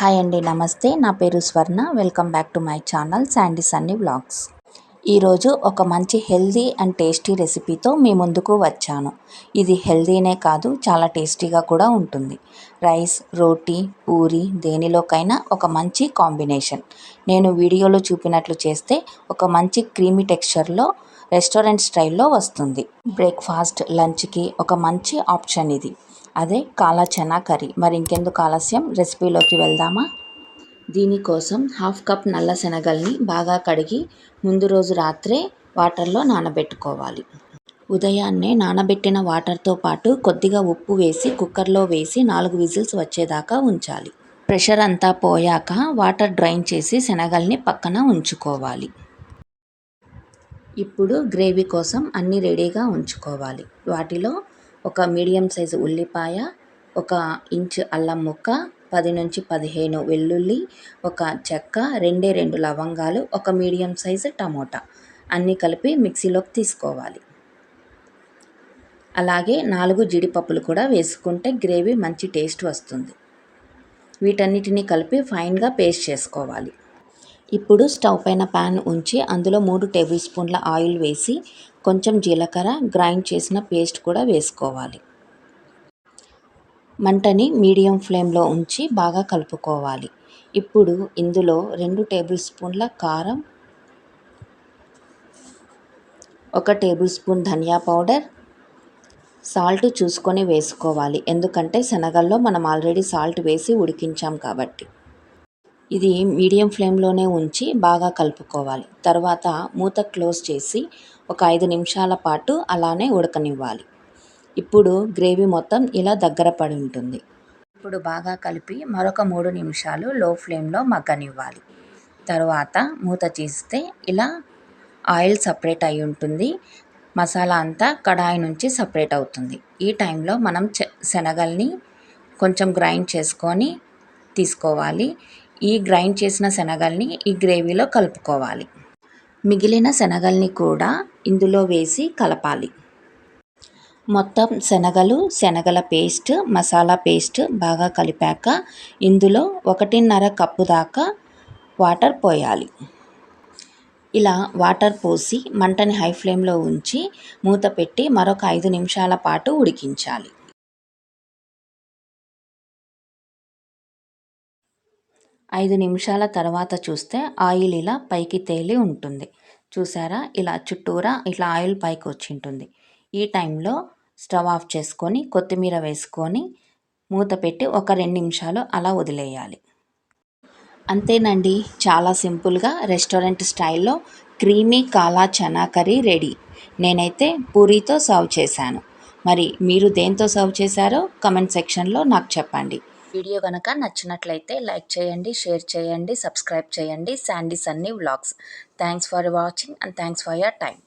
Hi అండి నమస్తే. నా పేరు Swarna. Welcome back to my channel Sandy Sunny vlogs. ఈరోజు ఒక మంచి హెల్దీ అండ్ టేస్టీ రెసిపీతో మీ ముందుకు వచ్చాను. ఇది హెల్దీనే కాదు చాలా టేస్టీగా కూడా ఉంటుంది. రైస్ రోటీ పూరి దేనిలోకైనా ఒక మంచి కాంబినేషన్. నేను వీడియోలో చూపినట్లు చేస్తే ఒక మంచి క్రీమీ టెక్స్చర్లో రెస్టారెంట్ స్టైల్లో వస్తుంది. బ్రేక్ఫాస్ట్ లంచ్కి ఒక మంచి ఆప్షన్ ఇది. అదే కాలా చనా కర్రీ. మరి ఇంకెందుకు ఆలస్యం? రెసిపీలోకి వెళ్దామా? దీనికోసం హాఫ్ కప్ నల్ల శనగల్ని బాగా కడిగి ముందు రోజు రాత్రే వాటర్లో నానబెట్టుకోవాలి. ఉదయాన్నే నానబెట్టిన వాటర్తో పాటు కొద్దిగా ఉప్పు వేసి కుక్కర్లో వేసి నాలుగు విజిల్స్ వచ్చేదాకా ఉంచాలి. ప్రెషర్ అంతా పోయాక వాటర్ డ్రైన్ చేసి శనగల్ని పక్కన ఉంచుకోవాలి. ఇప్పుడు గ్రేవీ కోసం అన్నీ రెడీగా ఉంచుకోవాలి. వాటిలో ఒక మీడియం సైజు ఉల్లిపాయ ఒక ఇంచు అల్లం ముక్క పది నుంచి పదిహేను వెల్లుల్లి ఒక చెక్క రెండే రెండు లవంగాలు ఒక మీడియం సైజు టమోటా. అన్నీ కలిపి మిక్సీలోకి తీసుకోవాలి. అలాగే నాలుగు జీడిపప్పులు కూడా వేసుకుంటే గ్రేవీ మంచి టేస్ట్ వస్తుంది. వీటన్నిటిని కలిపి ఫైన్గా పేస్ట్ చేసుకోవాలి. ఇప్పుడు స్టవ్ పైన ప్యాన్ ఉంచి అందులో మూడు టేబుల్ స్పూన్ల ఆయిల్ వేసి కొంచెం జీలకర్ర గ్రైండ్ చేసిన పేస్ట్ కూడా వేసుకోవాలి. మంటని మీడియం ఫ్లేమ్లో ఉంచి బాగా కలుపుకోవాలి. ఇప్పుడు ఇందులో రెండు టేబుల్ స్పూన్ల కారం ఒక టేబుల్ స్పూన్ ధనియా పౌడర్ సాల్ట్ చూసుకొని వేసుకోవాలి. ఎందుకంటే శనగల్లో మనం ఆల్రెడీ సాల్ట్ వేసి ఉడికించాం కాబట్టి. ఇది మీడియం ఫ్లేమ్లోనే ఉంచి బాగా కలుపుకోవాలి. తర్వాత మూత క్లోజ్ చేసి ఒక ఐదు నిమిషాల పాటు అలానే ఉడకనివ్వాలి. ఇప్పుడు గ్రేవీ మొత్తం ఇలా దగ్గర పడి ఉంటుంది. ఇప్పుడు బాగా కలిపి మరొక మూడు నిమిషాలు లో ఫ్లేమ్లో మగ్గనివ్వాలి. తర్వాత మూత తీస్తే ఇలా ఆయిల్ సపరేట్ అయి ఉంటుంది. మసాలా అంతా కడాయి నుంచి సపరేట్ అవుతుంది. ఈ టైంలో మనం శనగల్ని కొంచెం గ్రైండ్ చేసుకొని తీసుకోవాలి. ఈ గ్రైండ్ చేసిన శనగల్ని ఈ గ్రేవీలో కలుపుకోవాలి. మిగిలిన శనగల్ని కూడా ఇందులో వేసి కలపాలి. మొత్తం శనగలు శనగల పేస్ట్ మసాలా పేస్ట్ బాగా కలిపాక ఇందులో ఒకటిన్నర కప్పు దాకా వాటర్ పోయాలి. ఇలా వాటర్ పోసి మంటని హై ఫ్లేమ్లో ఉంచి మూత పెట్టి మరొక ఐదు నిమిషాల పాటు ఉడికించాలి. ఐదు నిమిషాల తర్వాత చూస్తే ఆయిల్ ఇలా పైకి తేలి ఉంటుంది. చూసారా? ఇలా చుట్టూరా ఇట్లా ఆయిల్ పైకి వచ్చి ఉంటుంది ఈ టైంలో స్టవ్ ఆఫ్ చేసుకొని కొత్తిమీర వేసుకొని మూత పెట్టి ఒక రెండు నిమిషాలు అలా వదిలేయాలి. అంతేనండి. చాలా సింపుల్గా రెస్టారెంట్ స్టైల్లో క్రీమీ కాలా చనా కర్రీ రెడీ. నేనైతే పూరీతో సర్వ్ చేశాను. మరి మీరు దేంతో సర్వ్ చేశారో కమెంట్ సెక్షన్లో నాకు చెప్పండి. వీడియో కనుక నచ్చినట్లయితే లైక్ చేయండి షేర్ చేయండి సబ్స్క్రైబ్ చేయండి. Sandy Sunny vlogs. Thanks for watching and thanks for your time